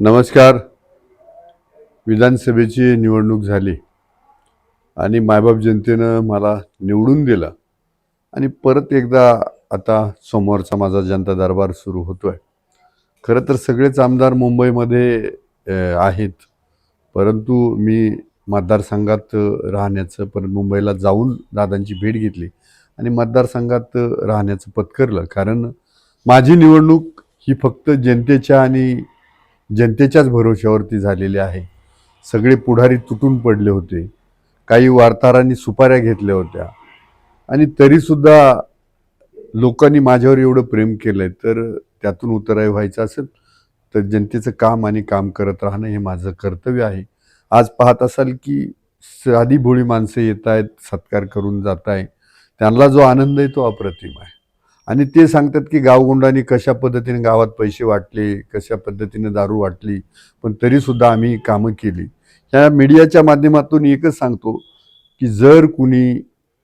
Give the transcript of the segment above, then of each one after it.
नमस्कार. विधानसभेची निवडणूक झाली आणि मायबाप जनतेनं मला निवडून दिलं आणि परत एकदा आता समोरचा माझा जनता दरबार सुरू होतो आहे खरं तर सगळेच आमदार मुंबईमध्ये आहेत. परंतु मी मतदारसंघात राहण्याचं परत मुंबईला जाऊन दादांची भेट घेतली आणि मतदारसंघात राहण्याचं पत्करलं. कारण माझी निवडणूक ही फक्त जनतेच्या आणि जनतेच्याच भरोश्यावरती झालेली आहे. सगळे पुढारी तुटून पडले होते. काही वार्ताहरांनी सुपाऱ्या घेतल्या होत्या. आणि तरीसुद्धा लोकांनी माझ्यावर एवढं प्रेम केलं आहे तर त्यातून उतराय व्हायचं असेल तर जनतेचं काम आणि काम करत राहणं हे माझं कर्तव्य आहे. आज पाहत असाल की साधी भोळी माणसं येत आहेत सत्कार करून जात आहे त्यांना जो आनंद आहे तो अप्रतिम आहे. आणि ते सांगतात की गावगुंडांनी कशा पद्धतीने गावात पैसे वाटले कशा पद्धतीने दारू वाटली पण तरीसुद्धा आम्ही कामं केली. ह्या मीडियाच्या माध्यमातून एकच सांगतो की जर कुणी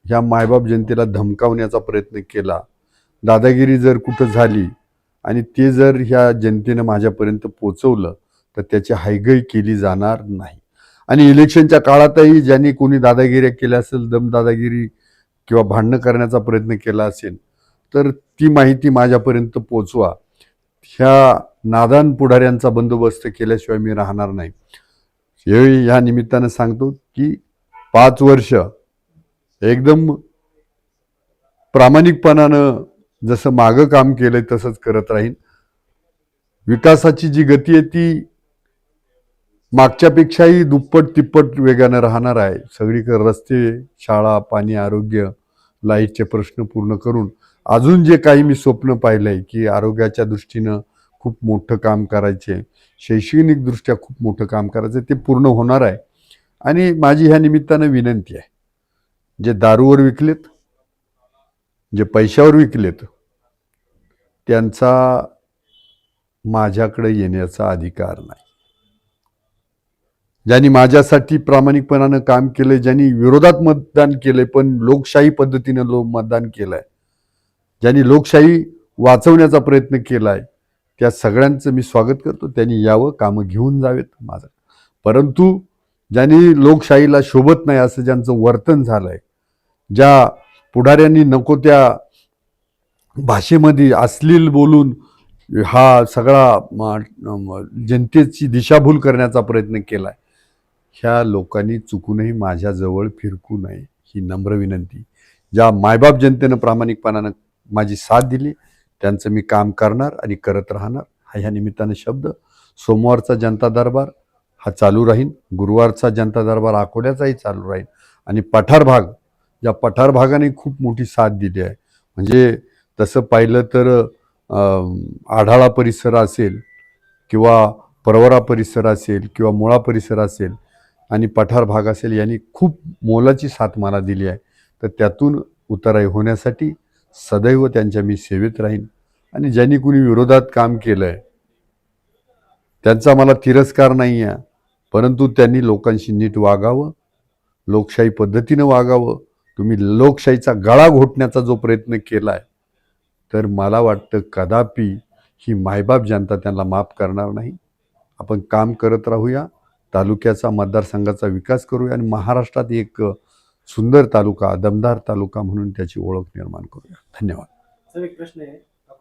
ह्या मायबाप जनतेला धमकावण्याचा प्रयत्न केला दादागिरी जर कुठं झाली आणि ते जर ह्या जनतेनं माझ्यापर्यंत पोचवलं तर त्याची हायगई केली जाणार नाही. आणि इलेक्शनच्या काळातही ज्यांनी कोणी दादागिऱ्या केल्या असेल दम दादागिरी किंवा भांडणं करण्याचा प्रयत्न केला असेल तर ती माहिती माझ्यापर्यंत पोचवा. ह्या नादान पुढाऱ्यांचा बंदोबस्त केल्याशिवाय मी राहणार नाही. हे या निमित्तानं सांगतो की पाच वर्ष एकदम प्रामाणिकपणानं जसं मागं काम केलंय तसंच करत राहीन. विकासाची जी गती आहे ती मागच्यापेक्षाही दुप्पट तिप्पट वेगानं राहणार आहे. सगळीकडे रस्ते शाळा पाणी आरोग्य लाईटचे प्रश्न पूर्ण करून अजून जे काही मी स्वप्न पाहिलंय की आरोग्याच्या दृष्टीनं खूप मोठं काम करायचे शैक्षणिकदृष्ट्या खूप मोठं काम करायचं ते पूर्ण होणार आहे. आणि माझी ह्या निमित्तानं विनंती आहे जे दारूवर विकलेत जे पैशावर विकलेत त्यांचा माझ्याकडे येण्याचा अधिकार नाही. ज्यांनी माझ्यासाठी प्रामाणिकपणानं काम केलंय ज्यांनी विरोधात मतदान केलंय पण लोकशाही पद्धतीनं लो मतदान केलंय ज्यांनी लोकशाही वाचवण्याचा प्रयत्न केला आहे त्या सगळ्यांचं मी स्वागत करतो. त्यांनी यावं कामं घेऊन जावेत माझं. परंतु ज्यांनी लोकशाहीला शोभत नाही असं ज्यांचं वर्तन झालं आहे ज्या पुढाऱ्यांनी नको त्या भाषेमध्ये अश्लील बोलून हा सगळा जनतेची दिशाभूल करण्याचा प्रयत्न केला आहे ह्या लोकांनी चुकूनही माझ्याजवळ फिरकू नये ही नम्र विनंती. ज्या मायबाप जनतेनं प्रामाणिकपणानं माझी साथ दिली. त्यांचं मी काम करणार आणि करत राहणार. हा ह्या निमित्तानं शब्द. सोमवारचा जनता दरबार हा चालू राहील गुरुवारचा जनता दरबार अकोल्याचाही चालू राहील आणि पठार भाग या पठार भागाने खूप मोठी साथ दिली आहे. म्हणजे तसं पाहिलं तर आढाळा परिसर असेल किंवा परवरा परिसर असेल किंवा मुळा परिसर असेल आणि पठार भाग असेल यांनी खूप मोलाची साथ मला दिली आहे. तर त्यातून उतराई होण्यासाठी सदैव त्यांच्या मी सेवेत राहीन. आणि ज्यांनी कुणी विरोधात काम केलं आहे त्यांचा मला तिरस्कार नाही आहे परंतु त्यांनी लोकांशी नीट वागावं लोकशाही पद्धतीनं वागावं. तुम्ही लोकशाहीचा गळा घोटण्याचा जो प्रयत्न केला आहे तर मला वाटतं कदापि ही मायबाप जनता त्यांना माफ करणार नाही. आपण काम करत राहूया तालुक्याचा मतदारसंघाचा विकास करूया आणि महाराष्ट्रात एक सुंदर तालुका दमदार तालुका म्हणून त्याची ओळख निर्माण करूया. धन्यवाद. सर एक प्रश्न आहे.